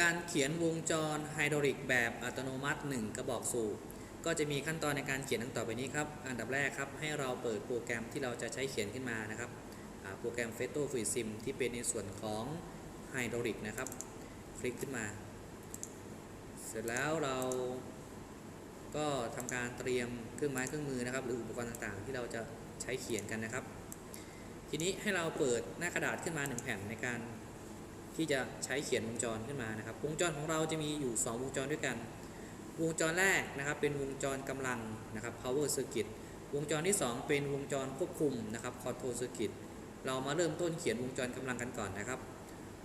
การเขียนวงจรไฮดรอลิกแบบอัตโนมัติ 1 กระบอกสูบก็จะมีขั้นตอนในการเขียนดังต่อไปนี้ครับ อันดับแรกครับ ให้เราเปิดโปรแกรมที่เราจะใช้เขียนขึ้นมานะครับ โปรแกรม f e t o f r e e Sim ที่เป็นในส่วนของไฮดรอลิกนะครับ คลิกขึ้นมา เสร็จแล้วเราก็ทำการเตรียมเครื่องไม้เครื่องมือนะครับ หรืออุปกรณ์ต่างๆ ที่เราจะใช้เขียนกันนะครับ ทีนี้ให้เราเปิดหน้ากระดาษขึ้นมาหนึ่งแผ่นในการ ที่จะใช้เขียนวงจรขึ้นมานะครับ วงจรของเราจะมีอยู่ 2 วงจรด้วยกัน วงจรแรกนะครับ เป็นวงจรกำลังนะครับ power circuit วงจรที่ 2 เป็นวงจรควบคุมนะครับ control circuit เรามาเริ่มต้นเขียนวงจรกำลังกันก่อนนะครับ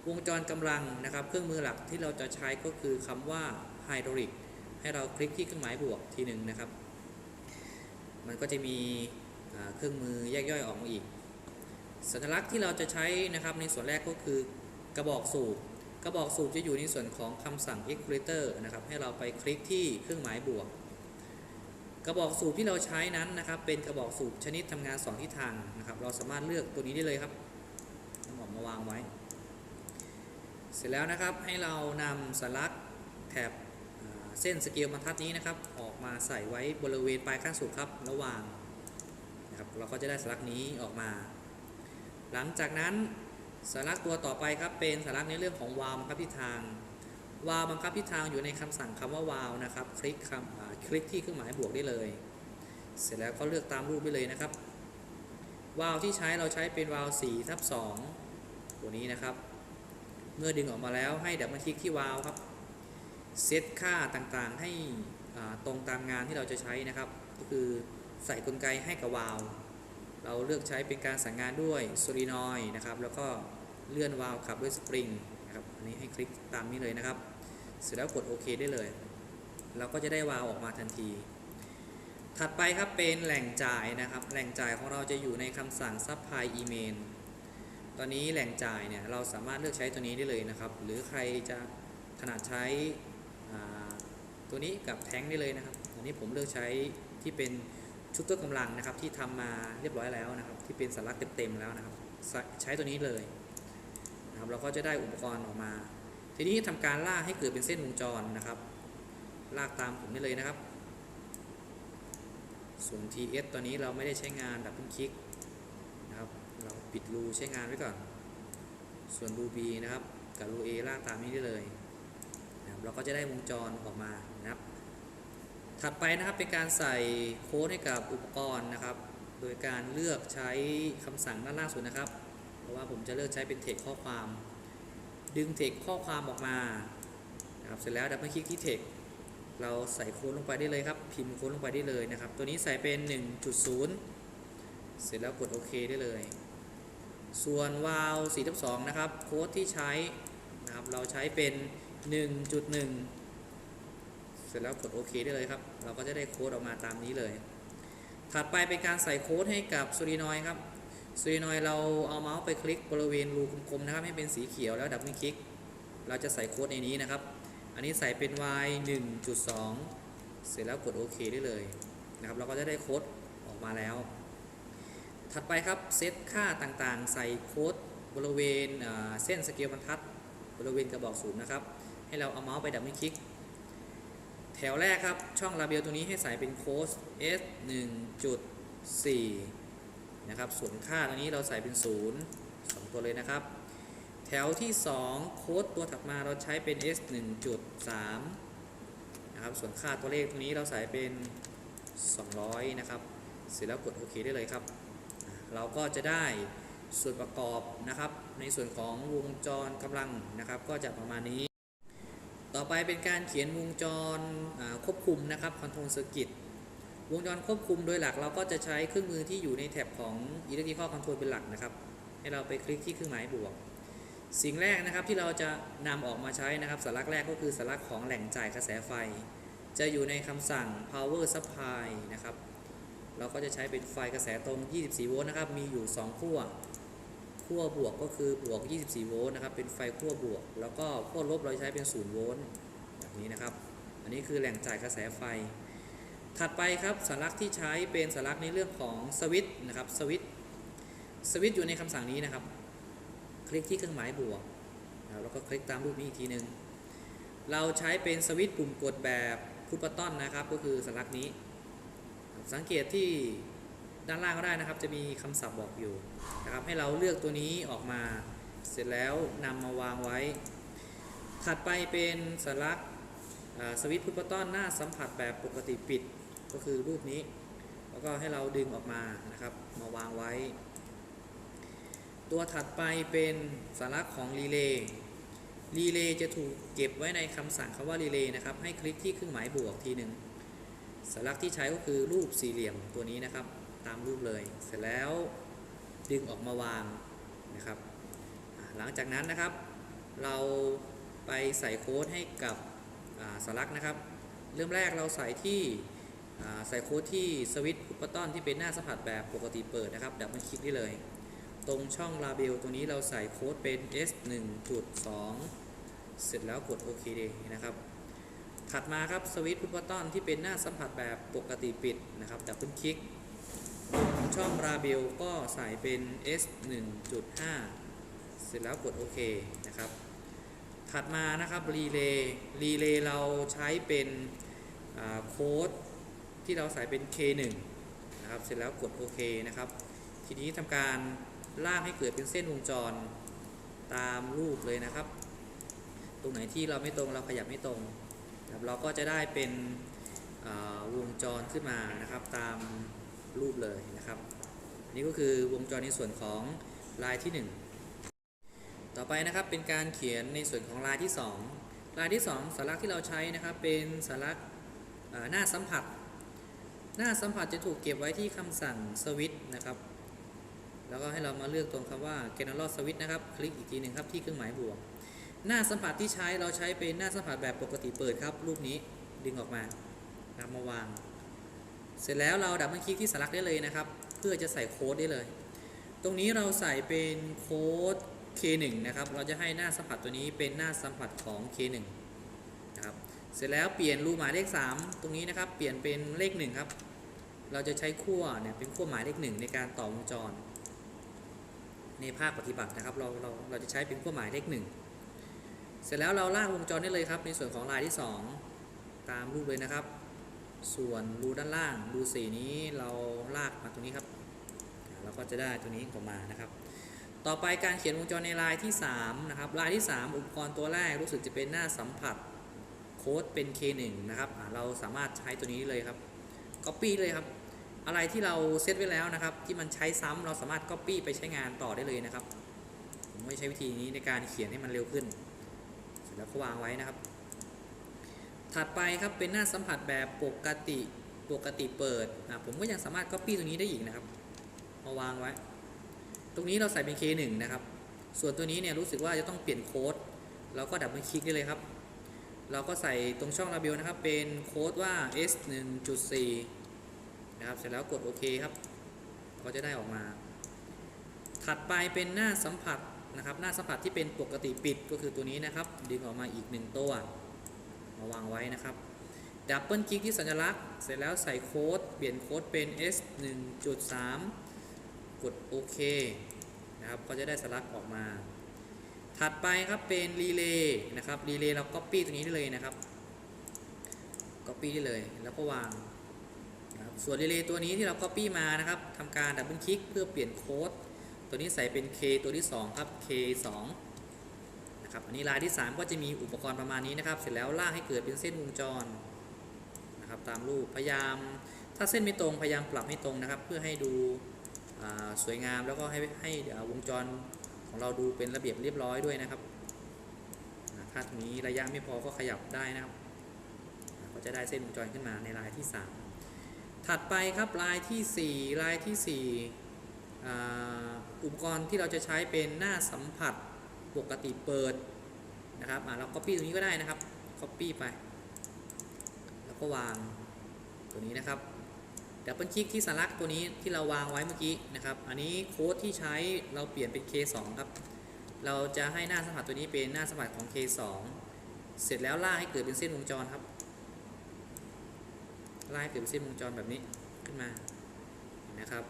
วงจรกำลังนะครับ เครื่องมือหลักที่เราจะใช้ก็คือคำว่า hydraulic ให้เราคลิกที่เครื่องหมายบวกทีหนึ่งนะครับ มันก็จะมีเครื่องมือแยกย่อยออกมาอีก สัญลักษณ์ที่เราจะใช้นะครับในส่วนแรกก็คือ กระบอกสูบกระบอกสูบจะอยู่ในส่วนของคำสั่ง equalizer นะครับ ให้เราไปคลิกที่เครื่องหมายบวก กระบอกสูบที่เราใช้นั้นนะครับ เป็นกระบอกสูบชนิดทำงาน2ทิศทางนะครับ เราสามารถเลือกตัวนี้ได้เลยครับเอาออกมาวางไว้ เสร็จแล้วนะครับให้เรานำสลักแถบเส้นสเกลบรรทัดนี้นะครับ ออกมาใส่ไว้บริเวณปลายข้างสูบครับระหว่างนะครับ เราก็จะได้สลักนี้ออกมา หลังจากนั้น สัญลักษณ์ตัวต่อไปครับเป็นสัญลักษณ์ในเรื่องของวาล์วบังคับทิศทางวาล์วบังคับทิศทางอยู่ในคำสั่งคำว่าวาล์วนะครับ คลิกคำคลิกที่เครื่องหมายบวกได้เลย เสร็จแล้วก็เลือกตามรูปได้เลยนะครับ วาล์วที่ใช้เราใช้เป็นวาล์ว4ทับ2ตัวนี้นะครับ เมื่อดึงออกมาแล้วให้ดับเบิลคลิกที่วาล์วครับเซตค่าต่างๆให้ตรงตามงานที่เราจะใช้นะครับ ก็คือใส่กลไกให้กับวาล์วเราเลือกใช้เป็นการสั่งงานด้วยโซลีนอยนะครับ แล้วก็ เลื่อนวาล์วขับด้วยสปริงนะครับอันนี้ให้คลิกตามนี้เลยนะครับ เสร็จแล้วกดโอเคได้เลย เราก็จะได้วาล์วออกมาทันที ถัดไปครับเป็นแหล่งจ่ายนะครับ แหล่งจ่ายของเราจะอยู่ในคำสั่ง supply email ตอนนี้แหล่งจ่ายเนี่ยเราสามารถเลือกใช้ตัวนี้ได้เลยนะครับ หรือใครจะถนัดใช้ตัวนี้กับแท้งได้เลยนะครับอันนี้ผมเลือกใช้ที่เป็นชุดตัวกำลังนะครับที่ทำมาเรียบร้อยแล้วนะครับ ที่เป็นสัญลักเต็มๆแล้วนะครับ ใช้ตัวนี้เลย นะครับเราก็จะได้อุปกรณ์ออกมา ทีนี้ทำการลากให้เกิดเป็นเส้นวงจรนะครับ ลากตามผมได้เลยนะครับส่วน TS ตอนนี้เราไม่ได้ใช้งานดับเบิลคลิกนะครับเราปิดรูใช้งานไว้ก่อน ส่วนรู B นะครับกับรู A ลากตามนี้ได้เลยนะครับเราก็จะได้วงจรออกมานะครับ ถัดไปนะครับเป็นการใส่โค้ดให้กับอุปกรณ์นะครับ โดยการเลือกใช้คำสั่งด้านล่างสุดนะครับ ราะว่าผมจะเลือกใช้เป็นเทคข้อความ ดึงเทคข้อความออกมานะครับเสร็จแล้วดับเบิลคลิกที่เทคเราใส่โค้ดลงไปได้เลยครับ พิมพ์โค้ดลงไปได้เลยนะครับ ตัวนี้ใส่เป็น 1.0 เสร็จแล้วกดโอเคได้เลย ส่วนวาล4ทับ2นะครับ โค้ดที่ใช้นะครับ เราใช้เป็น 1.1 เสร็จแล้วกดโอเคได้เลยครับ เราก็จะได้โค้ดออกมาตามนี้เลย ถัดไปเป็นการใส่โค้ดให้กับโซลีนอยครับ ซลีนอยเราเอาเมาส์ไปคลิกบริเวณรูกลมๆนะครับให้เป็นสีเขียวแล้วดับเบิลคลิก เราจะใส่โค้ดในนี้นะครับ อันนี้ใส่เป็น y 1.2 เสร็จแล้วกดโอเคได้เลยนะครับ เราก็จะได้โค้ดออกมาแล้ว ถัดไปครับเซตค่าต่างๆ ใส่โค้ดบริเวณเส้นสเกลบรรทัด บริเวณกระบอกสูบนะครับ ให้เราเอาเมาส์ไปดับเบิลคลิก แถวแรกครับช่องลาเบลตัวนี้ให้ใส่เป็นโค้ด s 1.4 นะครับส่วนค่าตัวนี้เราใส่เป็น 0 2 ตัวเลยนะครับ แถวที่ 2 โค้ดตัวถัดมาเราใช้เป็น s 1.3นะครับส่วนค่าตัวเลขตรงนี้เราใส่เป็น 200 นะครับ เสร็จแล้วกดโอเคได้เลยครับ เราก็จะได้ส่วนประกอบนะครับ ในส่วนของวงจรกำลังนะครับ ก็จะประมาณนี้ ต่อไปเป็นการเขียนวงจรควบคุมนะครับ Control Circuit วงจรควบคุมโดยหลักเราก็จะใช้เครื่องมือที่อยู่ในแถบของ Electrical Control เป็นหลักนะครับ ให้เราไปคลิกที่เครื่องหมายบวก สิ่งแรกนะครับที่เราจะนำออกมาใช้นะครับสัญลักษณ์แรกก็คือสัญลักษณ์ของแหล่งจ่ายกระแสไฟ จะอยู่ในคำสั่ง power supply นะครับ เราก็จะใช้เป็นไฟกระแสตรง 24 โวลต์นะครับ มีอยู่ 2 ขั้ว ขั้วบวกก็คือบวก 24 โวลต์นะครับ เป็นไฟขั้วบวก แล้วก็ขั้วลบเราใช้เป็น 0 โวลต์แบบนี้นะครับ อันนี้คือแหล่งจ่ายกระแสไฟ ถัดไปครับสัญลักษณ์ที่ใช้เป็นสัญลักษณ์ในเรื่องของสวิตนะครับสวิตสวิตอยู่ในคำสั่งนี้นะครับ คลิกที่เครื่องหมายบวกนะครับแล้วก็คลิกตามรูปนี้อีกทีหนึ่งเราใช้เป็นสวิตปุ่มกดแบบพุทบัตตอนนะครับ ก็คือสัญลักษณ์นี้ สังเกตที่ด้านล่างก็ได้นะครับ จะมีคำศัพท์บอกอยู่นะครับ ให้เราเลือกตัวนี้ออกมาเสร็จแล้วนำมาวางไว้ ถัดไปเป็นสัญลักษณ์สวิตช์พุทบัตตอนหน้าสัมผัสแบบปกติปิด ก็คือรูปนี้ แล้วก็ให้เราดึงออกมานะครับ มาวางไว้ ตัวถัดไปเป็นสัญลักษณ์ของรีเลย์รีเลย์จะถูกเก็บไว้ในคำสั่งคำว่ารีเลย์นะครับ ให้คลิกที่เครื่องหมายบวกทีหนึ่งสัญลักษณ์ที่ใช้ก็คือรูปสี่เหลี่ยมตัวนี้นะครับ ตามรูปเลย เสร็จแล้วดึงออกมาวางนะครับ หลังจากนั้นนะครับ เราไปใส่โค้ดให้กับอ่าสัญลักษณ์นะครับ เริ่มแรกเราใส่ที่ ใส่โค้ดที่สวิตช์พุทบัตตอนที่เป็นหน้าสัมผัสแบบปกติเปิดนะครับ ดับมันคลิกได้เลย ตรงช่องลาเบลตัวนี้เราใส่โค้ดเป็น S 1.2 เสร็จแล้วกดโอเคนะครับ ถัดมาครับสวิตช์พุทบัตตอนที่เป็นหน้าสัมผัสแบบปกติปิดนะครับ ดับเบิลคลิกตรงช่องลาเบลก็ใส่เป็น S 1.5 เสร็จแล้วกดโอเคนะครับ ถัดมานะครับรีเลย์รีเลย์เราใช้เป็นโค้ด ที่เราใส่เป็น K1 นะครับ เสร็จแล้วกดโอเคนะครับ ทีนี้ทำการลากให้เกิดเป็นเส้นวงจรตามรูปเลยนะครับ ตรงไหนที่เราไม่ตรงเราขยับไม่ตรงรเราก็จะได้เป็นวงจรขึ้นมานะครับตามรูปเลยนะครับนี่ก็คือวงจรในส่วนของลายที่ 1 ต่อไปนะครับเป็นการเขียนในส่วนของลายที่ 2 ลายที่ 2สัญลักที่เราใช้นะครับเป็นสัญลักหน้าสัมผัส หน้าสัมผัสจะถูกเก็บไว้ที่คำสั่งสวิต์นะครับ แล้วก็ให้เรามาเลือกตรงคำว่า general switch นะครับ คลิกอีกทีหนึ่งครับที่เครื่องหมายบวก หน้าสัมผัสที่ใช้เราใช้เป็นหน้าสัมผัสแบบปกติเปิดครับ รูปนี้ดึงออกมานำมาวาง เสร็จแล้วเราดับเบิลคลิกที่สลักได้เลยนะครับ เพื่อจะใส่โค้ดได้เลย ตรงนี้เราใส่เป็นโค้ด K1 นะครับ เราจะให้หน้าสัมผัสตัวนี้เป็นหน้าสัมผัสของ K1 นะครับ เสร็จแล้วเปลี่ยนรูหมายเลข 3 ตรงนี้นะครับ เปลี่ยนเป็นเลข 1 ครับ เราจะใช้ขั้วเนี่ยเป็นขั้วหมายเลข1ในการต่อวงจร ในภาคปฏิบัตินะครับเราเราเราจะใช้เป็นขั้วหมายเลข1เสร็จแล้วเราลากวงจรได้เลยครับ ในส่วนของลายที่ 2 ตามรูปเลยนะครับ ส่วนรูด้านล่างรูสีนี้เราลากมาตรงนี้ครับ เราก็จะได้ตัวนี้ออกมานะครับ ต่อไปการเขียนวงจรในลายที่3นะครับลายที่ 3 อุปกรณ์ตัวแรกรู้สึกจะเป็นหน้าสัมผัสโค้ดเป็น K1 นะครับเราสามารถใช้ตัวนี้เลยครับ Copy เลยครับ อะไรที่เราเซตไว้แล้วนะครับ ที่มันใช้ซ้ำเราสามารถ Copy ไปใช้งานต่อได้เลยนะครับ ผมไม่ใช้วิธีนี้ในการเขียนให้มันเร็วขึ้น เสร็จแล้วก็วางไว้นะครับ ถัดไปครับเป็นหน้าสัมผัสแบบปกติปกติเปิดอะผมก็ยังสามารถ Copy ตรงนี้ได้อีกนะครับมาวางไว้ ตรงนี้เราใส่เป็น K1 นะครับ ส่วนตัวนี้เนี่ยรู้สึกว่าจะต้องเปลี่ยนโค้ดเราก็ดับเบิลคลิกได้เลยครับ เราก็ใส่ตรงช่องระเบียวนะครับ เป็นโค้ดว่า S 1.4 นะครับ เสร็จแล้วกดโอเคครับ ก็จะได้ออกมา ถัดไปเป็นหน้าสัมผัสนะครับ หน้าสัมผัสที่เป็นปกติปิดก็คือตัวนี้นะครับ ดึงออกมาอีกหนึ่งตัวมาวางไว้นะครับ ดับเบิลคลิกที่สัญลักษณ์ เสร็จแล้วใส่โค้ด เปลี่ยนโค้ดเป็น S 1.3 กดโอเคนะครับ ก็จะได้สลักออกมา ถัดไปครับเป็นรีเลย์นะครับ รีเลย์เรา Copy ตรงนี้ได้เลยนะครับ Copy ได้เลย แล้วก็วาง นะครับส่วนรีเลย์ตัวนี้ที่เรา Copy มานะครับทำการดับเบิลคลิกเพื่อเปลี่ยนโค้ด ตัวนี้ใส่เป็น K ตัวที่ 2 ครับ K 2 นะครับอันนี้ลายที่ 3 ก็จะมีอุปกรณ์ประมาณนี้นะครับ เสร็จแล้วลากให้เกิดเป็นเส้นวงจรนะครับตามรูปพยายามถ้าเส้นไม่ตรงพยายามปรับให้ตรงนะครับ เพื่อให้ดูสวยงามแล้วก็ให้ให้วงจรของเราดูเป็นระเบียบเรียบร้อยด้วยนะครับถ้าตรงนี้ระยะไม่พอก็ขยับได้นะครับ ก็จะได้เส้นวงจรขึ้นมาในลายที่ 3 ถัดไปครับลายทีสี่4 ลายทีสี่4อ่าอุปกรณ์ที่เราจะใช้เป็นหน้าสัมผัสปกติเปิดนะครับเรา copy ตรงนี้ก็ได้นะครับ copy ไป แล้วก็วางตัวนี้นะครับดับเบิลคลิกที่สัญลักษณ์ตัวนี้ที่เราวางไว้เมื่อกี้นะครับ อันนี้โค้ดที่ใช้เราเปลี่ยนเป็น K2 ครับ เราจะให้หน้าสัมผัสตัวนี้เป็นหน้าสัมผัสของ K2 เสร็จแล้วลากให้เกิดเป็นเส้นวงจรครับ ลากให้เกิดเป็นเส้นวงจรแบบนี้ขึ้นมาเห็นะครับ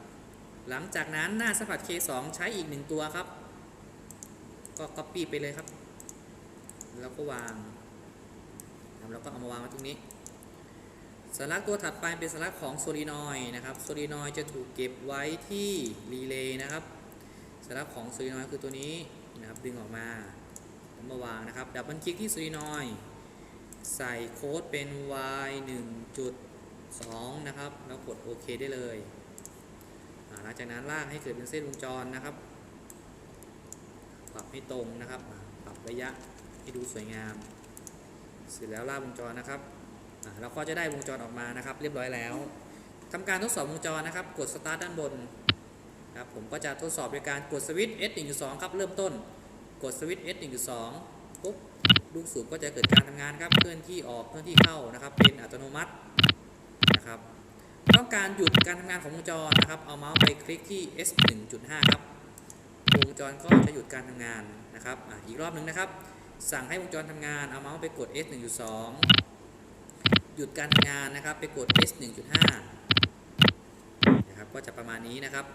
หลังจากนั้นหน้าสัมผัส K2 ใช้อีกหนึ่งตัวครับ ก็ Copy ไปเลยครับ แล้วก็วางแล้วก็เอามาวางไว้ตรงนี้สัญลักษณ์ตัวถัดไปเป็นสัญลักษณ์ของโซลีนอยนะครับโซลีนอยจะถูกเก็บไว้ที่รีเลย์นะครับสัญลักษณ์ของโซลีนอยคือตัวนี้นะครับดึงออกมาแล้วมาวางนะครับดับเบิลคลิกที่โซลีนอยใส่โค้ดเป็น y 2 นะครับ แล้วกดโอเคได้เลยหลังจากนั้นลากให้เกิดเป็นเส้นวงจรนะครับ ปรับให้ตรงนะครับ ปรับระยะให้ดูสวยงาม เสร็จแล้วลากวงจรนะครับเราก็จะได้วงจรออกมานะครับ เรียบร้อยแล้วทำการทดสอบวงจรนะครับ กด start ด้านบนครับผมก็จะทดสอบโดยการกดสวิตช์ S 1.2ครับ เริ่มต้น กดสวิตช์ S 1.2ปุ๊บลูกสูบก็จะเกิดการทำงานครับ เคลื่อนที่ออก เคลื่อนที่เข้านะครับ เป็นอัตโนมัติ นะครับต้องการหยุดการทำงานของวงจรนะครับ เอาเมาส์ไปคลิกที่ S 1.5ครับ วงจรก็จะหยุดการทำงานนะครับออีกรอบหนึ่งนะครับ สั่งให้วงจรทำงาน เอาเมาส์ไปกด S 1.2 หยุดการทำงานนะครับ ไปกด S 1.5 นะครับ ก็จะประมาณนี้นะครับ